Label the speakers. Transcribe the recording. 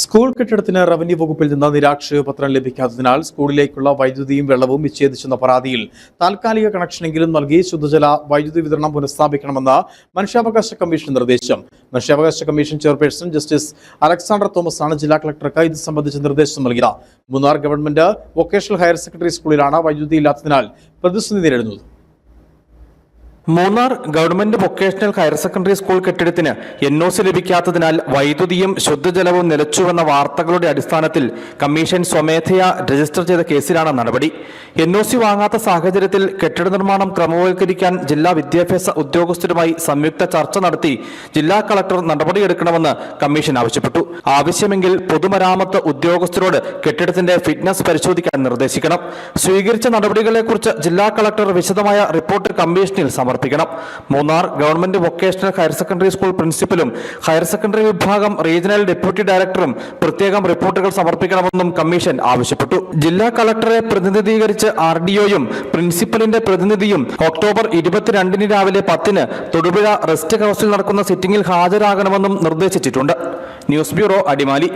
Speaker 1: School കെട്ടിടത്തിന് revenue വകുപ്പിൽ നിന്ന് നിരാക്ഷേപ പത്രം ലഭിക്കാത്തതിനാൽ സ്കൂളിലേക്കുള്ള വൈദ്യുതിയും വെള്ളവും വിച്ഛേദിച്ചെന്ന പരാതിയിൽ താൽക്കാലിക കണക്ഷനെങ്കിലും നൽകി ശുദ്ധജല വൈദ്യുതി വിതരണം പുനഃസ്ഥാപിക്കണമെന്ന് മനുഷ്യാവകാശ കമ്മീഷൻ നിർദ്ദേശം. മനുഷ്യാവകാശ commission chairperson justice Alexander Thomas ആണ് ജില്ലാ കളക്ടർക്ക് ഇത് സംബന്ധിച്ച നിർദ്ദേശം നൽകിയത്. Munnar government vocational higher secondary സ്കൂളിലാണ് വൈദ്യുതി ഇല്ലാത്തതിനാൽ പ്രതിസന്ധി നേരിടുന്നത്.
Speaker 2: Munnar government vocational higher secondary school കെട്ടിടത്തിന് എൻ ഒ സി ലഭിക്കാത്തതിനാൽ വൈദ്യുതിയും ശുദ്ധജലവും നിലച്ചുവെന്ന വാർത്തകളുടെ അടിസ്ഥാനത്തിൽ കമ്മീഷൻ സ്വമേധയാ രജിസ്റ്റർ ചെയ്ത കേസിലാണ് നടപടി. എൻ വാങ്ങാത്ത സാഹചര്യത്തിൽ കെട്ടിട നിർമ്മാണം ക്രമവൽക്കരിക്കാൻ ജില്ലാ വിദ്യാഭ്യാസ ഉദ്യോഗസ്ഥരുമായി സംയുക്ത ചർച്ച നടത്തി ജില്ലാ കളക്ടർ നടപടിയെടുക്കണമെന്ന് കമ്മീഷൻ ആവശ്യപ്പെട്ടു. ആവശ്യമെങ്കിൽ പൊതുമരാമത്ത് ഉദ്യോഗസ്ഥരോട് കെട്ടിടത്തിന്റെ ഫിറ്റ്നസ് പരിശോധിക്കാൻ നിർദ്ദേശിക്കണം. സ്വീകരിച്ച നടപടികളെക്കുറിച്ച് ജില്ലാ കളക്ടർ വിശദമായ റിപ്പോർട്ട് കമ്മീഷനിൽ സമർപ്പിക്കണം. Munnar government vocational higher secondary school പ്രിൻസിപ്പലും higher secondary വിഭാഗം റീജിയണൽ ഡെപ്യൂട്ടി ഡയറക്ടറും പ്രത്യേകം റിപ്പോർട്ടുകൾ സമർപ്പിക്കണമെന്നും കമ്മീഷൻ ആവശ്യപ്പെട്ടു. ജില്ലാ കളക്ടറെ പ്രതിനിധീകരിച്ച് ആർ ഡിഒയും പ്രിൻസിപ്പലിന്റെ പ്രതിനിധിയും ഒക്ടോബർ ഇരുപത്തിരണ്ടിന് രാവിലെ പത്തിന് തൊടുപുഴ റെസ്റ്റ് ഹൗസിൽ നടക്കുന്ന സിറ്റിംഗിൽ ഹാജരാകണമെന്നും നിർദ്ദേശിച്ചിട്ടുണ്ട്. News bureau Adimali.